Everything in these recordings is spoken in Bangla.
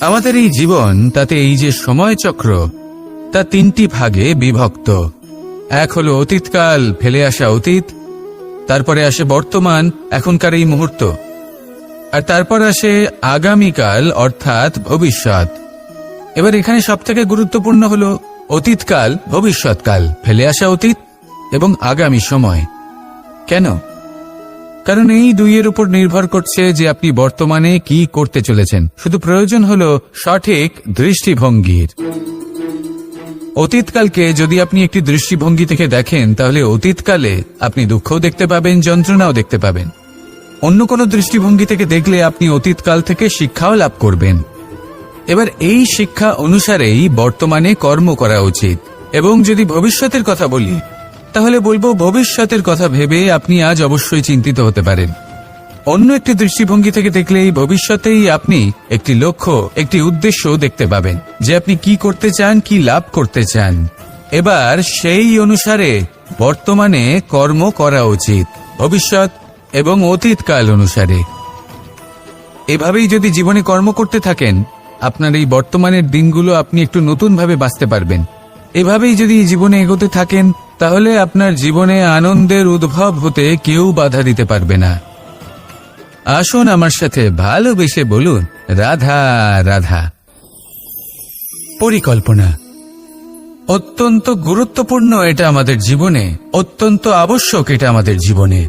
আমাদের এই জীবন, তাতে এই যে সময় চক্র তা তিনটি ভাগে বিভক্ত। এক হলো অতীতকাল, ফেলে আসা অতীত, তারপরে আসে বর্তমান, এখনকার এই মুহূর্ত। আর তারপর আসে আগামীকাল, অর্থাৎ ভবিষ্যৎ। এবার এখানে সবথেকে গুরুত্বপূর্ণ হলো অতীতকাল, ভবিষ্যৎকাল, ফেলে আসা অতীত এবং আগামী সময়। কেন? কারণ এই দুইয়ের উপর নির্ভর করছে যে আপনি বর্তমানে কি করতে চলেছেন। শুধু প্রয়োজন হল সঠিক দৃষ্টিভঙ্গির। অতীতকালকে যদি আপনি একটি দৃষ্টিভঙ্গি থেকে দেখেন, তাহলে অতীতকালে আপনি দুঃখও দেখতে পাবেন, যন্ত্রণাও দেখতে পাবেন। অন্য কোনো দৃষ্টিভঙ্গি থেকে দেখলে আপনি অতীতকাল থেকে শিক্ষাও লাভ করবেন। এবার এই শিক্ষা অনুসারেই বর্তমানে কর্ম করা উচিত। এবং যদি ভবিষ্যতের কথা বলি তাহলে বলব, ভবিষ্যতের কথা ভেবে আপনি আজ অবশ্যই চিন্তিত হতে পারেন। অন্য একটি দৃষ্টিভঙ্গি থেকে দেখলে ভবিষ্যতেই আপনি একটি লক্ষ্য, একটি উদ্দেশ্য দেখতে পাবেন, যে আপনি কি করতে চান, কি লাভ করতে চান। এবার সেই অনুসারে বর্তমানে কর্ম করা উচিত, ভবিষ্যৎ এবং অতীতকাল অনুসারে। এভাবেই যদি জীবনে কর্ম করতে থাকেন, আপনার এই বর্তমানের দিনগুলো আপনি একটু নতুনভাবে বাঁচতে পারবেন। এভাবেই যদি জীবনে এগোতে থাকেন তাহলে আপনার জীবনে আনন্দের উদ্ভব হতে কেউ বাধা দিতে পারবে না। আসুন আমার সাথে ভালোবেসে বলুন, রাধা রাধা। পরিকল্পনা। অত্যন্ত গুরুত্বপূর্ণ এটা আমাদের জীবনে, অত্যন্ত আবশ্যক এটা আমাদের জীবনে।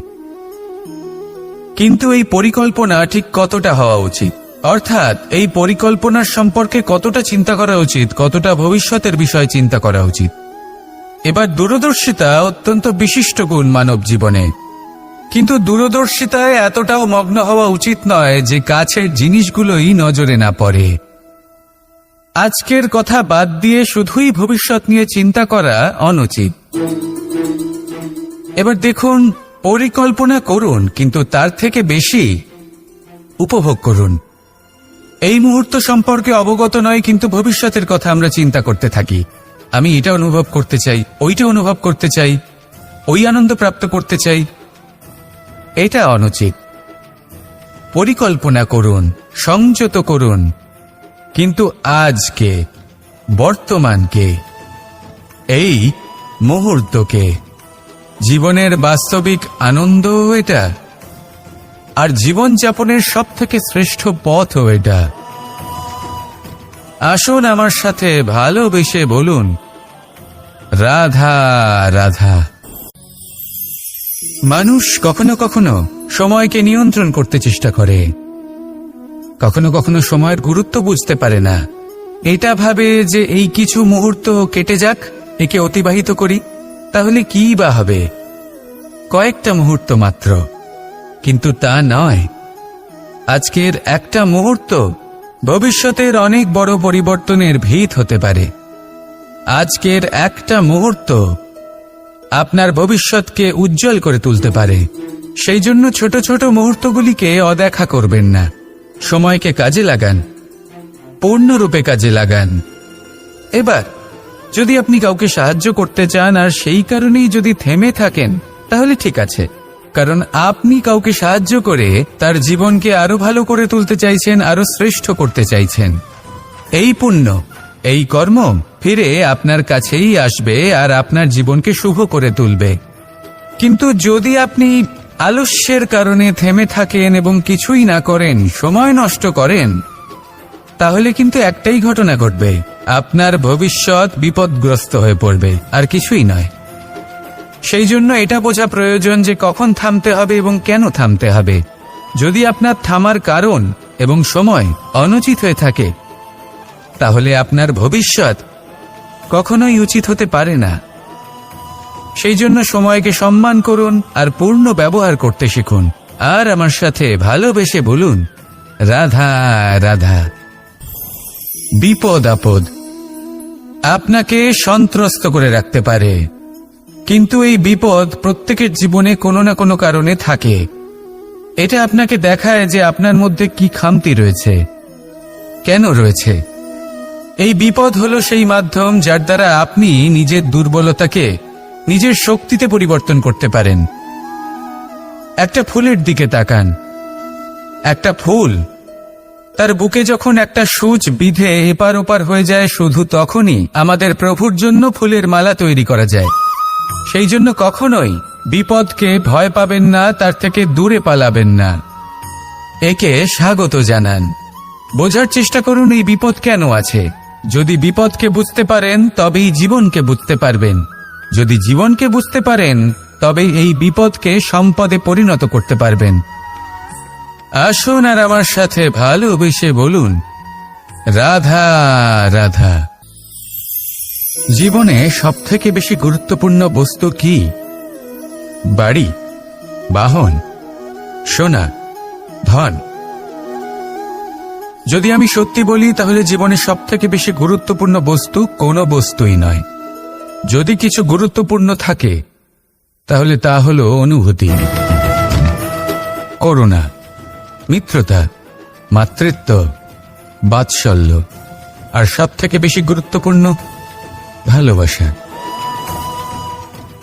কিন্তু এই পরিকল্পনা ঠিক কতটা হওয়া উচিত? অর্থাৎ, এই পরিকল্পনার সম্পর্কে কতটা চিন্তা করা উচিত, কতটা ভবিষ্যতের বিষয় চিন্তা করা উচিত? এবার দূরদর্শিতা অত্যন্ত বিশিষ্ট গুণ মানব জীবনে। কিন্তু দূরদর্শিতায় এতটাও মগ্ন হওয়া উচিত নয় যে কাছের জিনিসগুলোই নজরে না পড়ে। আজকের কথা বাদ দিয়ে শুধুই ভবিষ্যৎ নিয়ে চিন্তা করা অনুচিত। এবার দেখুন, পরিকল্পনা করুন, কিন্তু তার থেকে বেশি উপভোগ করুন। এই মুহূর্ত সম্পর্কে অবগত নয় কিন্তু ভবিষ্যতের কথা আমরা চিন্তা করতে থাকি। আমি এটা অনুভব করতে চাই, ওইটা অনুভব করতে চাই, ওই আনন্দ প্রাপ্ত করতে চাই। এটা অনুচিত। পরিকল্পনা করুন, সংযত করুন। কিন্তু আজকে, বর্তমানকে, এই মুহূর্তকে, জীবনের বাস্তবিক আনন্দ এটা, আর জীবনযাপনের সব থেকে শ্রেষ্ঠ পথও এটা। আসুন আমার সাথে ভালোবেসে বলুন, রাধা রাধা। মানুষ কখনো কখনো সময়কে নিয়ন্ত্রণ করতে চেষ্টা করে। কখনো কখনো সময়ের গুরুত্ব বুঝতে পারে না। এটা ভাবে যে এই কিছু মুহূর্ত কেটে যাক, একে অতিবাহিত করি, তাহলে কি বা হবে? কয়েকটা মুহূর্ত মাত্র। কিন্তু তা নয়। আজকের একটা মুহূর্ত ভবিষ্যতের অনেক বড় পরিবর্তনের ভিত হতে পারে। আজকের একটা মুহূর্ত আপনার ভবিষ্যৎকে উজ্জ্বল করে তুলতে পারে। সেই জন্য ছোট ছোট মুহূর্তগুলিকে অদেখা করবেন না। সময়কে কাজে লাগান। পূর্ণরূপে কাজে লাগান। এবার, যদি আপনি কাউকে সাহায্য করতে চান আর সেই কারণেই যদি থেমে থাকেন, তাহলে ঠিক আছে। কারণ আপনি কাউকে সাহায্য করে তার জীবনকে আরও ভালো করে তুলতে চাইছেন, আরও শ্রেষ্ঠ করতে চাইছেন। এই পুণ্য, এই কর্ম ফিরে আপনার কাছেই আসবে আর আপনার জীবনকে শুভ করে তুলবে। কিন্তু যদি আপনি আলস্যের কারণে থেমে থাকেন এবং কিছুই না করেন, সময় নষ্ট করেন, তাহলে কিন্তু একটাই ঘটনা ঘটবে। আপনার ভবিষ্যৎ বিপদগ্রস্ত হয়ে পড়বে, আর কিছুই নয়। সেই জন্য এটা বোঝা প্রয়োজন যে কখন থামতে হবে এবং কেন থামতে হবে। যদি আপনার থামার কারণ এবং সময় অনুচিত হয়ে থাকে, তাহলে আপনার ভবিষ্যৎ কখনোই উচিত হতে পারে না। সেই জন্য সময়কে সম্মান করুন আর পূর্ণ ব্যবহার করতে শিখুন। আর আমার সাথে ভালোবেসে বলুন, রাধা রাধা, বিপদ আপদ আপনাকে সন্ত্রস্ত করে রাখতে পারে। কিন্তু এই বিপদ প্রত্যেকের জীবনে কোনো না কোনো কারণে থাকে। এটা আপনাকে দেখায় যে আপনার মধ্যে কি খামতি রয়েছে। কেন রয়েছে? এই বিপদ হলো সেই মাধ্যম যার দ্বারা আপনি নিজের দুর্বলতাকে, নিজের শক্তিতে পরিবর্তন করতে পারেন। একটা ফুলের দিকে তাকান। একটা ফুল। তার বুকে যখন একটা সূচ বিধে এপার ওপার হয়ে যায়, শুধু তখনই আমাদের প্রভুর জন্য ফুলের মালা তৈরি করা যায়। সেই জন্য কখনোই বিপদকে ভয় পাবেন না, তার থেকে দূরে পালাবেন না। একে স্বাগত জানান। বোঝার চেষ্টা করুন এই বিপদ কেন আছে। যদি বিপদকে বুঝতে পারেন, তবেই জীবনকে বুঝতে পারবেন। যদি জীবনকে বুঝতে পারেন, তবেই এই বিপদকে সম্পদে পরিণত করতে পারবেন। আসুন আর আমার সাথে ভালোবেসে বলুন। রাধা রাধা। জীবনে সবথেকে বেশি গুরুত্বপূর্ণ বস্তু কি? বাড়ি, বাহন, সোনা, ধন। যদি আমি সত্যি বলি, তাহলে জীবনে সব থেকে বেশি গুরুত্বপূর্ণ বস্তু কোনো বস্তুই নয়। যদি কিছু গুরুত্বপূর্ণ থাকে, তাহলে তা হল অনুভূতি। করুণা, মিত্রতা, মাতৃত্ব, বাৎসল্য। আর সব থেকে বেশি গুরুত্বপূর্ণ ভালোবাসা।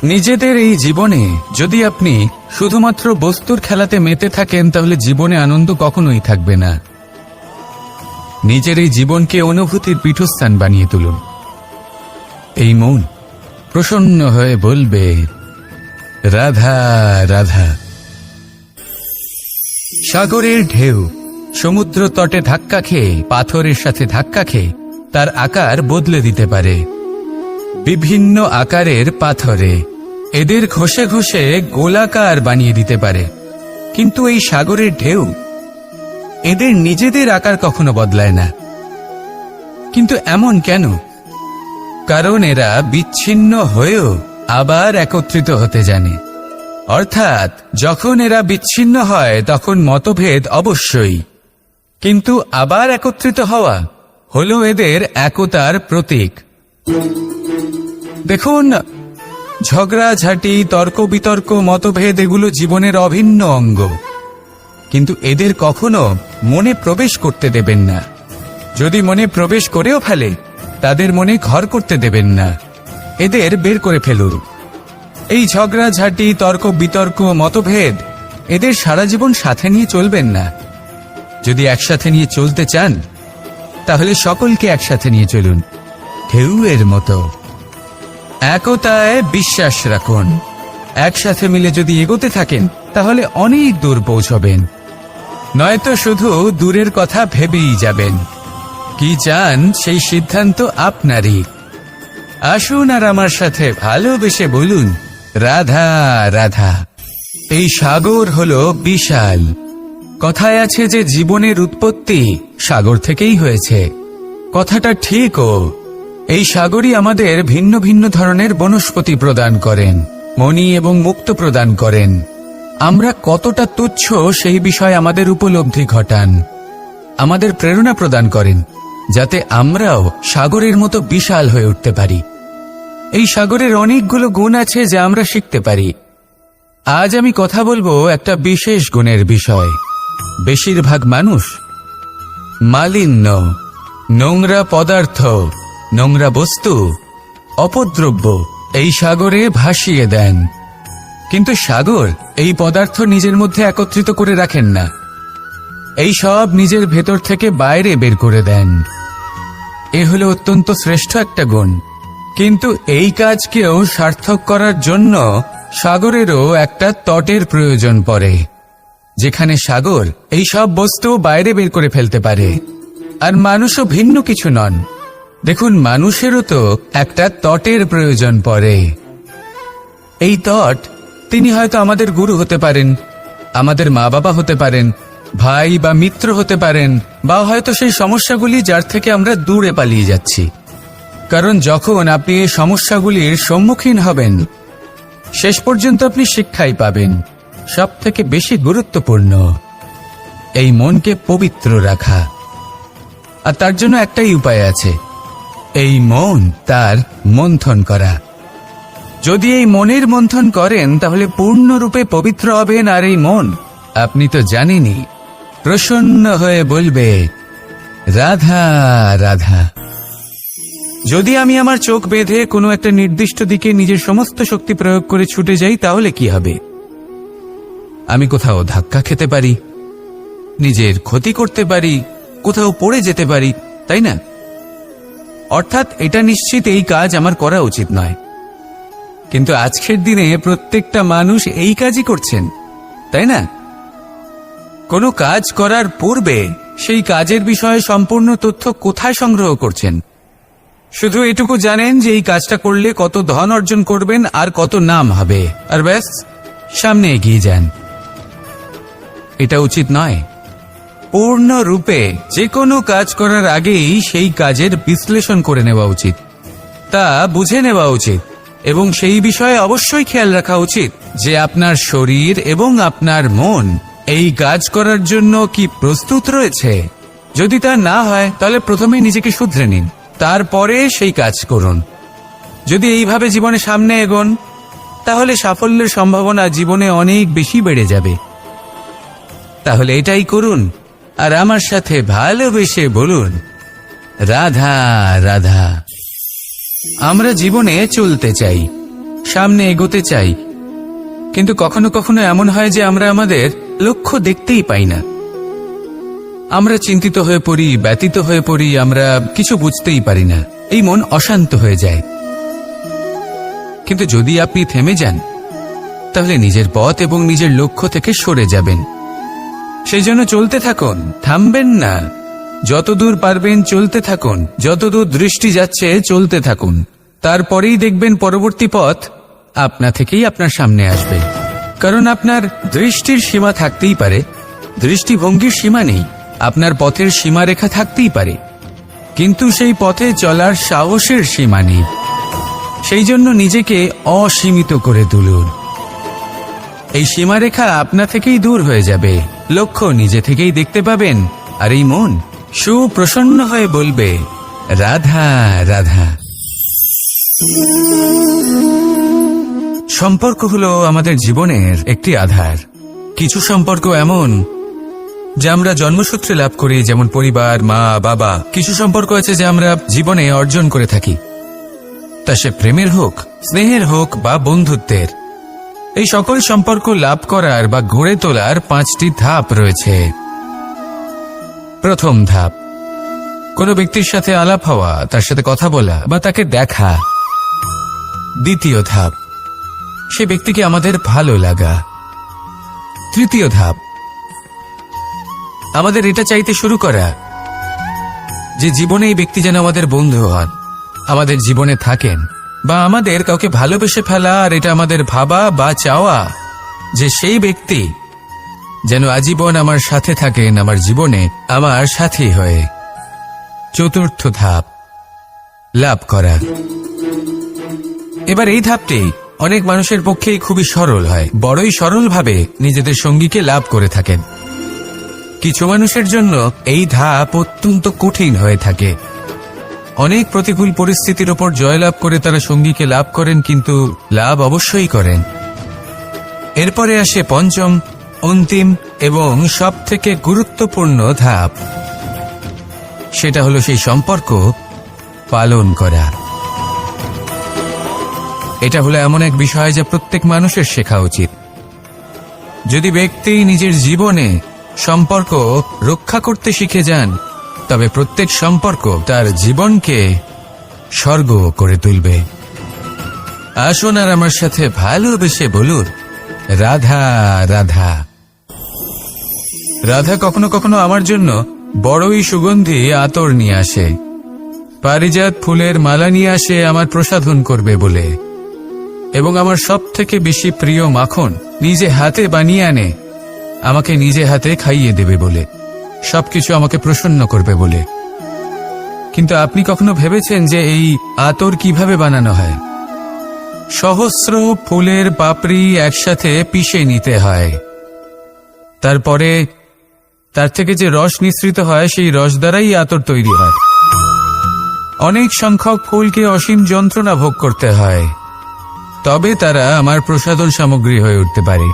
নিজেদের এই জীবনে যদি আপনি শুধুমাত্র বস্তুর খেলাতে মেতে থাকেন, তাহলে জীবনে আনন্দ কখনোই থাকবে না। নিজের এই জীবনকে অনুভূতির পীঠস্থান বানিয়ে তুলুন। এই মন প্রসন্ন হয়ে বলবে, রাধা রাধা। সাগরের ঢেউ সমুদ্র তটে ধাক্কা খেয়ে, পাথরের সাথে ধাক্কা খেয়ে, তার আকার বদলে দিতে পারে। বিভিন্ন আকারের পাথরে। এদের ঘষে ঘষে গোলাকার বানিয়ে দিতে পারে। কিন্তু এই সাগরের ঢেউ এদের নিজেদের আকার কখনো বদলায় না। কিন্তু এমন কেন? কারণ এরা বিচ্ছিন্ন হয়েও আবার একত্রিত হতে জানে। অর্থাৎ, যখন এরা বিচ্ছিন্ন হয়, তখন মতভেদ অবশ্যই। কিন্তু আবার একত্রিত হওয়া হলো এদের একতার প্রতীক। দেখুন, ঝগড়াঝাঁটি তর্ক বিতর্ক মতভেদ এগুলো জীবনের অভিন্ন অঙ্গ। কিন্তু এদের কখনো মনে প্রবেশ করতে দেবেন না। যদি মনে প্রবেশ করেও ফেলে, তাদের মনে ঘর করতে দেবেন না। এদের বের করে ফেলুন। এই ঝগড়াঝাঁটি তর্ক বিতর্ক মতভেদ এদের সারা জীবন সাথে নিয়ে চলবেন না। যদি একসাথে নিয়ে চলতে চান, তাহলে সকলকে একসাথে নিয়ে চলুন। ঢেউয়ের মতো। একতায় বিশ্বাস রাখুন। একসাথে মিলে যদি এগোতে থাকেন, তাহলে অনেক দূর পৌঁছবেন। নয়তো শুধু দূরের কথা ভেবেই যাবেন। কি চান সেই সিদ্ধান্ত আপনারই। আসুন আর আমার সাথে ভালোবেসে বলুন, রাধা রাধা। এই সাগর হল বিশাল। কথায় আছে যে জীবনের উৎপত্তি সাগর থেকেই হয়েছে। কথাটা ঠিকও। এই সাগরই আমাদের ভিন্ন ভিন্ন ধরনের বনস্পতি প্রদান করেন, মণি এবং মুক্ত প্রদান করেন। আমরা কতটা তুচ্ছ সেই বিষয়ে আমাদের উপলব্ধি ঘটান। আমাদের প্রেরণা প্রদান করেন, যাতে আমরাও সাগরের মতো বিশাল হয়ে উঠতে পারি। এই সাগরের অনেকগুলো গুণ আছে যা আমরা শিখতে পারি। আজ আমি কথা বলব একটা বিশেষ গুণের বিষয়। বেশিরভাগ মানুষ মালিন্য, নোংরা পদার্থ নোংরা বস্তু, অপদ্রব্য, এই সাগরে ভাসিয়ে দেন। কিন্তু সাগর এই পদার্থ নিজের মধ্যে একত্রিত করে রাখেন না। এই সব নিজের ভেতর থেকে বাইরে বের করে দেন। এ হলো অত্যন্ত শ্রেষ্ঠ একটা গুণ। কিন্তু এই কাজকেও সার্থক করার জন্য সাগরেরও একটা তটের প্রয়োজন পড়ে, যেখানে সাগর এই সব বস্তু বাইরে বের করে ফেলতে পারে। আর মানুষও ভিন্ন কিছু নন। দেখুন, মানুষেরও তো একটা তটের প্রয়োজন পড়ে। এই তট, তিনি হয়তো আমাদের গুরু হতে পারেন, আমাদের মা বাবা হতে পারেন, ভাই বা মিত্র হতে পারেন, বা হয়তো সেই সমস্যাগুলি যার থেকে আমরা দূরে পালিয়ে যাচ্ছি। কারণ যখন আপনি এই সমস্যাগুলির সম্মুখীন হবেন, শেষ পর্যন্ত আপনি শিক্ষাই পাবেন সব থেকে বেশি গুরুত্বপূর্ণ, এই মনকে পবিত্র রাখা। আর তার জন্য একটাই উপায় আছে এই মন তার মন্থন করা। যদি এই মনের মন্থন করেন, তাহলে পূর্ণরূপে পবিত্র হবেন আর এই মন, আপনি তো জানেনই, প্রসন্ন হয়ে বলবে, রাধা রাধা। যদি আমি আমার চোখ বেঁধে কোনো একটা নির্দিষ্ট দিকে নিজের সমস্ত শক্তি প্রয়োগ করে ছুটে যাই, তাহলে কি হবে? আমি কোথাও ধাক্কা খেতে পারি, নিজের ক্ষতি করতে পারি, কোথাও পড়ে যেতে পারি, তাই না? অর্থাৎ এটা নিশ্চিত এই কাজ আমার করা উচিত নয়। কিন্তু আজকের দিনে প্রত্যেকটা মানুষ এই কাজই করছেন, তাই না? কোনো কাজ করার পূর্বে সেই কাজের বিষয়ে সম্পূর্ণ তথ্য কোথায় সংগ্রহ করছেন? শুধু এটুকু জানেন যে এই কাজটা করলে কত ধন অর্জন করবেন আর কত নাম হবে। আর ব্যাস, সামনে এগিয়ে যান। এটা উচিত নয়। পূর্ণরূপে যে কোনো কাজ করার আগেই সেই কাজের বিশ্লেষণ করে নেওয়া উচিত। তা বুঝে নেওয়া উচিত এবং সেই বিষয়ে অবশ্যই খেয়াল রাখা উচিত যে আপনার শরীর এবং আপনার মন এই কাজ করার জন্য কি প্রস্তুত রয়েছে। যদি তা না হয়, তাহলে প্রথমে নিজেকে শুধরে নিন, তারপরে সেই কাজ করুন। যদি এইভাবে জীবনে সামনে এগোন, তাহলে সাফল্যের সম্ভাবনা জীবনে অনেক বেশি বেড়ে যাবে। তাহলে এটাই করুন আর আমার সাথে ভালোবেসে বলুন, রাধা রাধা। আমরা জীবনে চলতে চাই, সামনে এগোতে চাই, কিন্তু কখনো কখনো এমন হয় যে আমরা আমাদের লক্ষ্য দেখতেই পাই না। আমরা চিন্তিত হয়ে পড়ি ব্যতীত হয়ে পড়ি, আমরা কিছু বুঝতেই পারি না, এই মন অশান্ত হয়ে যায়। কিন্তু যদি আপনি থেমে যান, তাহলে নিজের পথ এবং নিজের লক্ষ্য থেকে সরে যাবেন। সেই জন্য চলতে থাকুন, থামবেন না। যতদূর পারবেন চলতে থাকুন, যতদূর দৃষ্টি যাচ্ছে চলতে থাকুন। তারপরেই দেখবেন পরবর্তী পথ আপনা থেকেই আপনার সামনে আসবে। কারণ আপনার দৃষ্টির সীমা থাকতেই পারে, দৃষ্টিভঙ্গির সীমা নেই, আপনার পথের সীমারেখা থাকতেই পারে। কিন্তু সেই পথে চলার সাহসের সীমা নেই। সেই জন্য নিজেকে অসীমিত করে তুলুন। এই সীমারেখা আপনা থেকেই দূর হয়ে যাবে। লক্ষ্য নিজে থেকেই দেখতে পাবেন। আর এই মন সুপ্রসন্ন হয়ে বলবে, রাধা রাধা। সম্পর্ক হলো আমাদের জীবনের একটি আধার। কিছু সম্পর্ক এমন, যা আমরা জন্মসূত্রে লাভ করি, যেমন পরিবার, মা, বাবা। কিছু সম্পর্ক আছে যা আমরা জীবনে অর্জন করে থাকি। তা সে প্রেমের হোক, স্নেহের হোক বা বন্ধুত্বের। এই সকল সম্পর্ক লাভ করার বা গড়ে তোলার পাঁচটি ধাপ রয়েছে। প্রথম ধাপ, কোনো ব্যক্তির সাথে আলাপ হওয়া, তার সাথে কথা বলা বা তাকে দেখা। দ্বিতীয় ধাপ, সে ব্যক্তিকে আমাদের ভালো লাগা। তৃতীয় ধাপ, আমাদের এটা চাইতে শুরু করা, যে জীবনে এই ব্যক্তি যেন আমাদের বন্ধু হন, আমাদের জীবনে থাকেন। বা আমাদের কাউকে ভালোবেসে ফেলা আর এটা আমাদের ভাবা বা চাওয়া যে সেই ব্যক্তি যেন আজীবন আমার সাথে থাকেন, আমার জীবনে আমার সাথী হয়ে। চতুর্থ ধাপ, লাভ করা। এবার এই ধাপটি অনেক মানুষের পক্ষেই খুবই সরল হয়। বড়ই সরলভাবে নিজেদের সঙ্গীকে লাভ করে থাকেন। কিছু মানুষের জন্য এই ধাপ অত্যন্ত কঠিন হয়ে থাকে। অনেক প্রতিকূল পরিস্থিতির ওপর জয়লাভ করে তারা সঙ্গীকে লাভ করেন, কিন্তু লাভ অবশ্যই করেন। এরপরে আসে পঞ্চম, অন্তিম এবং সব থেকে গুরুত্বপূর্ণ ধাপ। সেটা হলো সেই সম্পর্ক পালন করা। এটা হলো এমন এক বিষয় যা প্রত্যেক মানুষের শেখা উচিত। যদি ব্যক্তি নিজের জীবনে সম্পর্ক রক্ষা করতে শিখে যান তবে প্রত্যেক সম্পর্ক তার জীবনকে স্বর্গ করে তুলবে। আসুন আর আমার সাথে ভালোবেসে বলুন, রাধা রাধা। রাধা কখনো কখনো আমার জন্য বড়ই সুগন্ধি আতর নিয়ে আসে। পারিজাত ফুলের মালা নিয়ে আসে, আমার প্রসাধন করবে বলে। এবং আমার সব থেকে বেশি প্রিয় মাখন নিজে হাতে বানিয়ে আনে, আমাকে নিজে হাতে খাইয়ে দেবে বলে। সবকিছু আমাকে প্রসন্ন করবে বলে। কিন্তু আপনি কখনো ভেবেছেন যে এই আতর কীভাবে বানানো হয়? সহস্র ফুলের পাপড়ি একসাথে পিষে নিতে হয়। তারপরে, তার থেকে যে রস নিঃসৃত হয়, সেই রস দ্বারাই আতর তৈরি হয়। অনেক সংখ্যক ফুলকে অসীম যন্ত্রণা ভোগ করতে হয়। তবে তারা আমার প্রসাধন সামগ্রী হয়ে উঠতে পারে।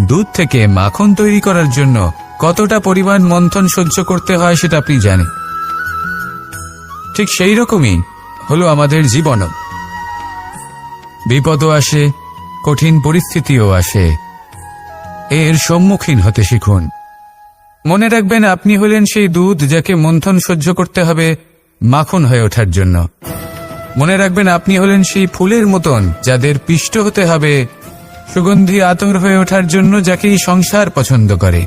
দুধ থেকে মাখন তৈরি করার জন্য কতটা পরিমাণ মন্থন সহ্য করতে হয় সেটা আপনি জানেন। ঠিক সেই রকমই হলো আমাদের জীবনও। বিপদও আসে, কঠিন পরিস্থিতিও আসে। এর সম্মুখীন হতে শিখুন। মনে রাখবেন, আপনি হলেন সেই দুধ যাকে মন্থন সহ্য করতে হবে মাখন হয়ে ওঠার জন্য। মনে রাখবেন, আপনি হলেন সেই ফুলের মতন যাদের পিষ্ট হতে হবে, সুগন্ধি আতর হয়ে ওঠার জন্য যাকে সংসার পছন্দ করে।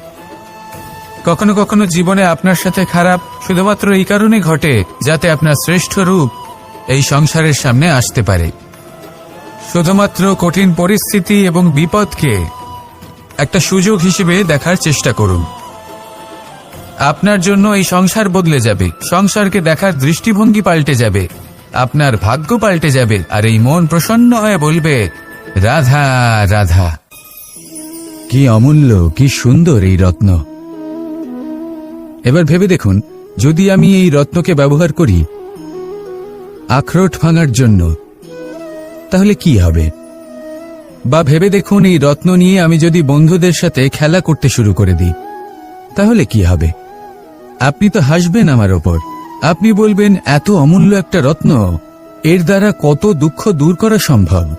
কখনো কখনো জীবনে আপনার সাথে খারাপ শুধুমাত্র এই কারণে ঘটে যাতে আপনার শ্রেষ্ঠ রূপ এই সংসারের সামনে আসতে পারে। শুধুমাত্র কঠিন পরিস্থিতি এবং বিপদকে একটা সুযোগ হিসেবে দেখার চেষ্টা করুন। আপনার জন্য এই সংসার বদলে যাবে। সংসারকে দেখার দৃষ্টিভঙ্গি পাল্টে যাবে। আপনার ভাগ্য পাল্টে যাবে। আর এই মন প্রসন্ন হয়ে বলবে, রাধা রাধা। কি অমূল্য, কি সুন্দর এই রত্ন। এবার ভেবে দেখুন, যদি আমি এই রত্নকে ব্যবহার করি, আখরোট ভাঙার জন্য, তাহলে কি হবে? বা ভেবে দেখুন, এই রত্ন নিয়ে আমি যদি বন্ধুদের সাথে খেলা করতে শুরু করে দিই, তাহলে কি হবে? আপনি তো হাসবেন আমার ওপর। আপনি বলবেন, এত অমূল্য একটা রত্ন, এর দ্বারা কত দুঃখ দূর করা সম্ভব?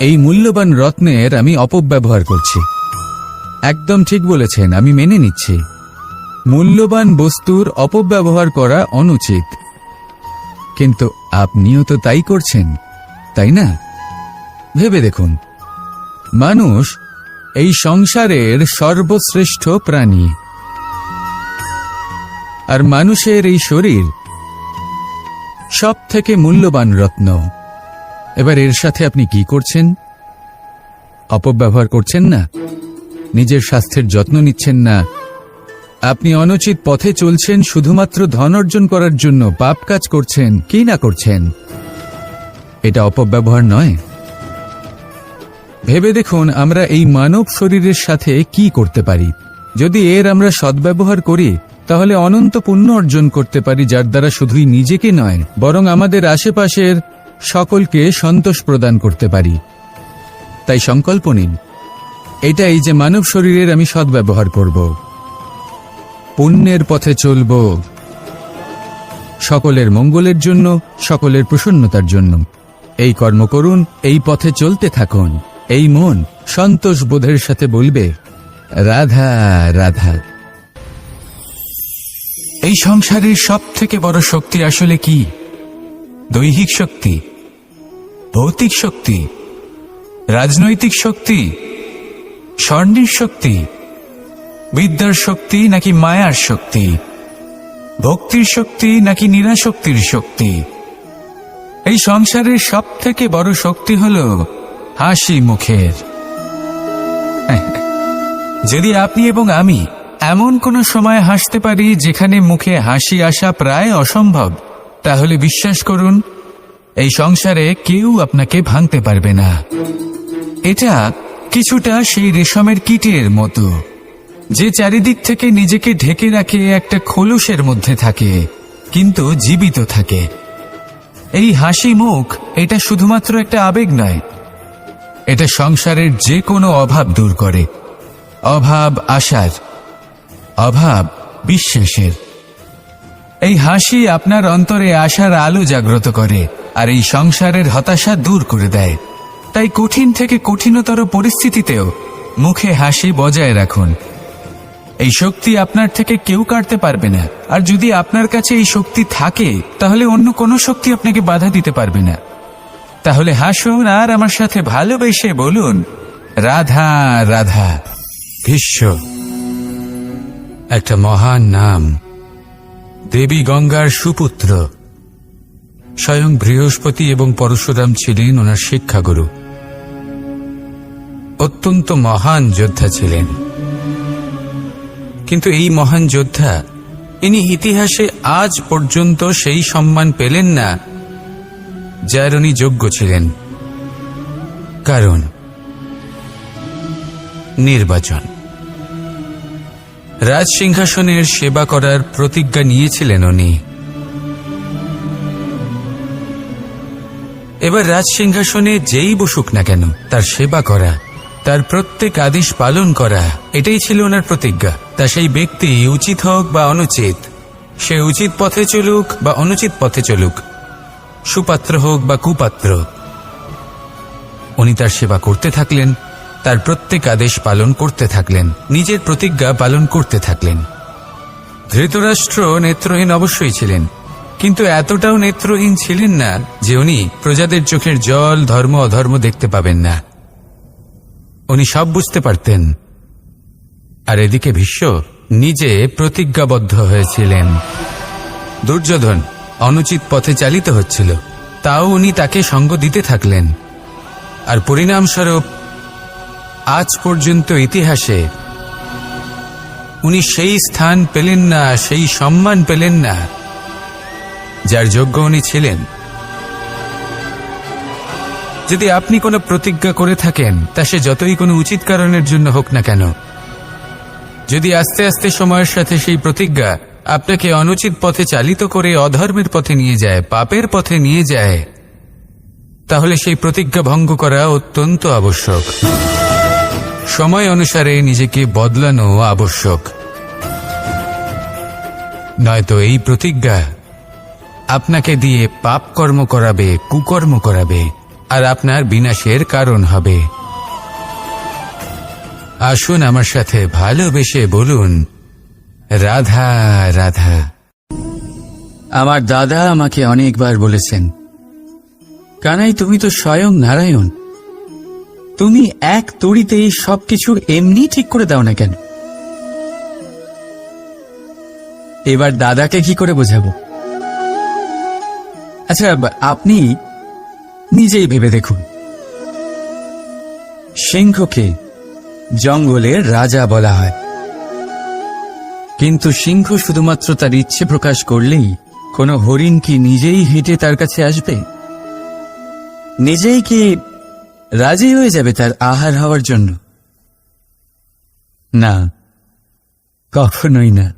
এই মূল্যবান রত্নের আমি অপব্যবহার করছি। একদম ঠিক বলেছেন, আমি মেনে নিচ্ছি। মূল্যবান বস্তুর অপব্যবহার করা অনুচিত। কিন্তু আপনিও তো তাই করছেন, তাই না? ভেবে দেখুন, মানুষ এই সংসারের সর্বশ্রেষ্ঠ প্রাণী। আর মানুষের এই শরীর সব থেকে মূল্যবান রত্ন। এবার এর সাথে আপনি কি করছেন? অপব্যবহার করছেন না? নিজের স্বাস্থ্যের যত্ন নিচ্ছেন না? আপনি অনুচিত পথে চলছেন, শুধুমাত্র ধন অর্জন করার জন্য পাপ কাজ করছেন, কি না করছেন? এটা অপব্যবহার নয়। ভেবে দেখুন, আমরা এই মানব শরীরের সাথে কি করতে পারি। যদি এর আমরা সদ্ব্যবহার করি, তাহলে অনন্ত পুণ্য অর্জন করতে পারি, যার দ্বারা শুধুই নিজেকে নয়, বরং আমাদের আশেপাশের সকলকে সন্তোষ প্রদান করতে পারি। তাই সংকল্প নিন। এটাই যে মানব শরীরের আমি সদ্ব্যবহার করব। পুণ্যের পথে চলব। সকলের মঙ্গলের জন্য, সকলের প্রসন্নতার জন্য। এই কর্ম করুন, এই পথে চলতে থাকুন। এই মন সন্তোষ বোধের সাথে বলবে, রাধা রাধা। এই সংসারের সব থেকে বড় শক্তি আসলে কি? দৈহিক শক্তি? ভৌতিক শক্তি? রাজনৈতিক শক্তি? স্বর্ণের শক্তি? বিদ্যার শক্তি নাকি মায়ার শক্তি? ভক্তির শক্তি নাকি নিরাশক্তির শক্তি? এই সংসারের সব থেকে বড় শক্তি হল হাসি মুখের। যদি আপনি এবং আমি এমন কোন সময় হাসতে পারি যেখানে মুখে হাসি আসা প্রায় অসম্ভব, তাহলে বিশ্বাস করুন, এই সংসারে কেউ আপনাকে ভাঙতে পারবে না। এটা কিছুটা সেই রেশমের কীটের মতো। যে চারিদিক থেকে নিজেকে ঢেকে রাখে একটা খোলসের মধ্যে থাকে, কিন্তু জীবিত থাকে। এই হাসি মুখ, এটা শুধুমাত্র একটা আবেগ নয়। এটা সংসারের যে কোনো অভাব দূর করে। অভাব আশার, অভাব বিশ্বাসের। এই হাসি আপনার অন্তরে আশার আলো জাগ্রত করে, আর এই সংসারের হতাশা দূর করে দেয়। তাই কঠিন থেকে কঠিনতর পরিস্থিতিতেও মুখে হাসি বজায় রাখুন। এই শক্তি আপনার থেকে কেউ কাটতে পারবে না। আর যদি আপনার কাছে এই শক্তি থাকে, তাহলে অন্য কোনো শক্তি আপনাকে বাধা দিতে পারবে না। তাহলে হাসুন আর আমার সাথে ভালোবেসে বলুন, রাধা রাধা। ভীষ্ম, একটা মহান নাম। দেবী গঙ্গার সুপুত্র। স্বয়ং বৃহস্পতি এবং পরশুরাম ছিলেন ওনার শিক্ষাগুরু। অত্যন্ত মহান যোদ্ধা ছিলেন। কিন্তু এই মহান যোদ্ধা, ইনি ইতিহাসে আজ পর্যন্ত সেই সম্মান পেলেন না, যার উনি যোগ্য ছিলেন। কারণ, নির্বাচন। রাজ সিংহাসনের সেবা করার প্রতিজ্ঞা নিয়েছিলেন উনি। এবার রাজ সিংহাসনে যেই বসুক না কেন, তার সেবা করা তার প্রত্যেক আদেশ পালন করা। এটাই ছিল ওনার প্রতিজ্ঞা। তা সেই ব্যক্তি উচিত হোক বা অনুচিত, সে উচিত পথে চলুক বা অনুচিত পথে চলুক, সুপাত্র হোক বা কুপাত্র। উনি তার সেবা করতে থাকলেন, তার প্রত্যেক আদেশ পালন করতে থাকলেন, নিজের প্রতিজ্ঞা পালন করতে থাকলেন। ধৃতরাষ্ট্র নেত্রহীন অবশ্যই ছিলেন, কিন্তু এতটাও নেত্রহীন ছিলেন না যে উনি প্রজাদের চোখের জল, ধর্ম, অধর্ম দেখতে পাবেন না। উনি সব বুঝতে পারতেন। আর এদিকে ভীষ্ম নিজে প্রতিজ্ঞাবদ্ধ হয়েছিলেন। দুর্যোধন অনুচিত পথে চালিত হচ্ছিল, তাও উনি তাকে সঙ্গ দিতে থাকলেন। আর পরিণামস্বরূপ আজ পর্যন্ত ইতিহাসে উনি সেই স্থান পেলেন না, সেই সম্মান পেলেন না, যার যোগ্য উনি ছিলেন। যদি আপনি কোনো প্রতিজ্ঞা করে থাকেন, তা সে যতই কোনো উচিত কারণের জন্য হোক না কেন। যদি আস্তে আস্তে সময়ের সাথে সেই প্রতিজ্ঞা আপনাকে অনুচিত পথে চালিত করে অধর্মের পথে নিয়ে যায়, পাপের পথে নিয়ে যায়, তাহলে সেই প্রতিজ্ঞা ভঙ্গ করা অত্যন্ত আবশ্যক। সময় অনুসারে নিজেকে বদলানো আবশ্যক। নয়তো এই প্রতিজ্ঞা আপনাকে দিয়ে পাপ কর্ম করাবে, কুকর্ম করাবে। আর আপনার বিনাশের কারণ হবে। আসুন আমার সাথে ভালোবেসে বলুন, রাধা রাধা। আমার দাদা আমাকে অনেকবার বলেছেন, কানাই তুমি তো স্বয়ং নারায়ণ। তুমি এক তড়িতেই সবকিছু এমনি ঠিক করে দাও না কেন? এবার দাদাকে কি করে বোঝাবো? আচ্ছা আপনি নিজেই ভেবে দেখুন। সিংহকে জঙ্গলের রাজা বলা হয়। কিন্তু সিংহ শুধুমাত্র তার ইচ্ছে প্রকাশ করলেই কোনো হরিণ কি নিজেই হেঁটে তার কাছে আসবে? নিজেই কি রাজি হয়ে যাবে তার আহার হওয়ার জন্য? না, কখনোই না।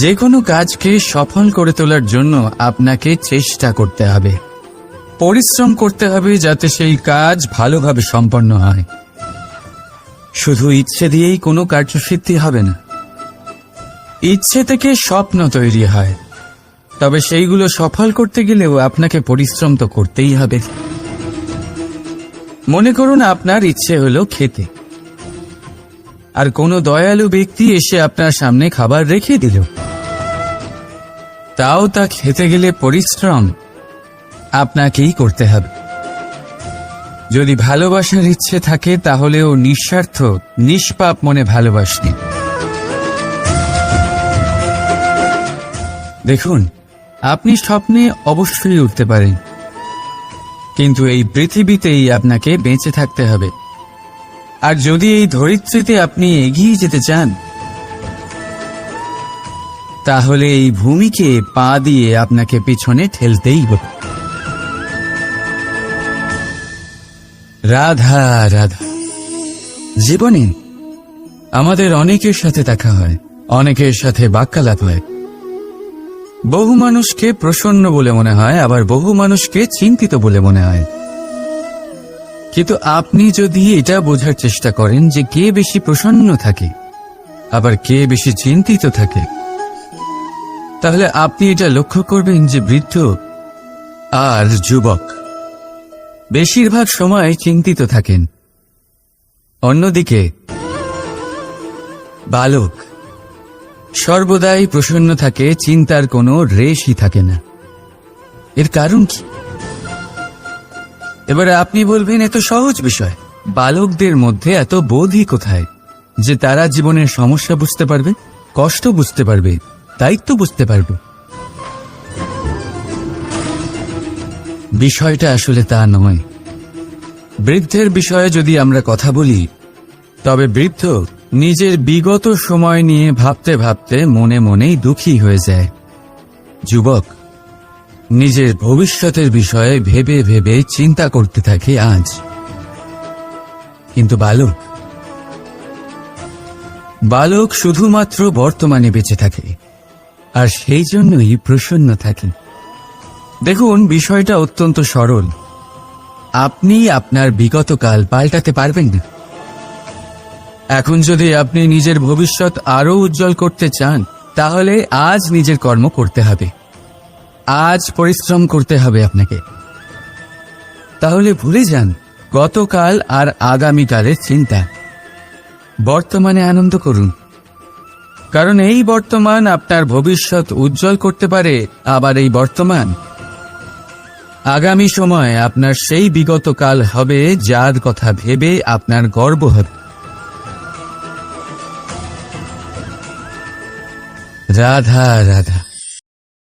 যে কোনো কাজকে সফল করে তোলার জন্য আপনাকে চেষ্টা করতে হবে। পরিশ্রম করতে হবে যাতে সেই কাজ ভালোভাবে সম্পন্ন হয়। শুধু ইচ্ছে দিয়েই কোনো কার্যসিদ্ধি হবে না। ইচ্ছে থেকে স্বপ্ন তৈরি হয়। তবে সেইগুলো সফল করতে গেলেও আপনাকে পরিশ্রম তো করতেই হবে। মনে করুন, আপনার ইচ্ছে হলো খেতে। আর কোনো দয়ালু ব্যক্তি এসে আপনার সামনে খাবার রেখে দিল। তাও তা খেতে গেলে পরিশ্রম। আপনাকেই করতে হবে। যদি ভালোবাসার ইচ্ছে থাকে, তাহলেও নিঃস্বার্থ, নিষ্পাপ মনে ভালোবাসনি দেখুন, আপনি স্বপ্নে অবশ্যই উঠতে পারেন। কিন্তু এই পৃথিবীতেই আপনাকে বেঁচে থাকতে হবে। আর যদি এই ধরিত্রীতে আপনি এগিয়ে যেতে চান, তাহলে এই ভূমিকে পা দিয়ে আপনাকে পিছনে ঠেলতেই হবে। রাধা রাধা। জীবনে আমাদের অনেকের সাথে দেখা হয়, অনেকের সাথে বাক্যালাপ হয়। বহু মানুষকে প্রসন্ন বলে মনে হয়, আবার বহু মানুষকে চিন্তিত বলে মনে হয়। কিন্তু আপনি যদি এটা বোঝার চেষ্টা করেন যে কে বেশি প্রসন্ন থাকে, আবার কে বেশি চিন্তিত থাকে, তাহলে আপনি এটা লক্ষ্য করবেন যে বৃদ্ধ আর যুবক বেশিরভাগ সময় চিন্তিত থাকেন। অন্যদিকে, বালক সর্বদাই প্রসন্ন থাকে, চিন্তার কোনো রেশই থাকে না। এর কারণ কি? এবারে আপনি বলবেন এত সহজ বিষয়। বালকদের মধ্যে এত বোধই কোথায় যে তারা জীবনের সমস্যা বুঝতে পারবে, কষ্ট বুঝতে পারবে, দায়িত্ব বুঝতে পারবে? বিষয়টা আসলে তা নয়। বৃদ্ধের বিষয়ে যদি আমরা কথা বলি, তবে বৃদ্ধ নিজের বিগত সময় নিয়ে ভাবতে ভাবতে মনে মনেই দুঃখী হয়ে যায়। যুবক নিজের ভবিষ্যতের বিষয়ে ভেবে ভেবে চিন্তা করতে থাকে আজ। কিন্তু বালক বালক শুধুমাত্র বর্তমানে বেঁচে থাকে, আর সেই জন্যই প্রসন্ন থাকে। দেখুন, বিষয়টা অত্যন্ত সরল। আপনি আপনার বিগত কাল পাল্টাতে পারবেন না। এখন যদি আপনি নিজের ভবিষ্যৎ আরও উজ্জ্বল করতে চান, তাহলে আজ নিজের কর্ম করতে হবে। আজ পরিশ্রম করতে হবে আপনাকে। তাহলে ভুলে যান, গতকাল আর আগামীকালের চিন্তা। বর্তমানে আনন্দ করুন। কারণ এই বর্তমান আপনার ভবিষ্যৎ উজ্জ্বল করতে পারে আবার এই বর্তমান। আগামী সময় আপনার সেই বিগত কাল হবে যার কথা ভেবে আপনার গর্ব হবে। রাধা রাধা।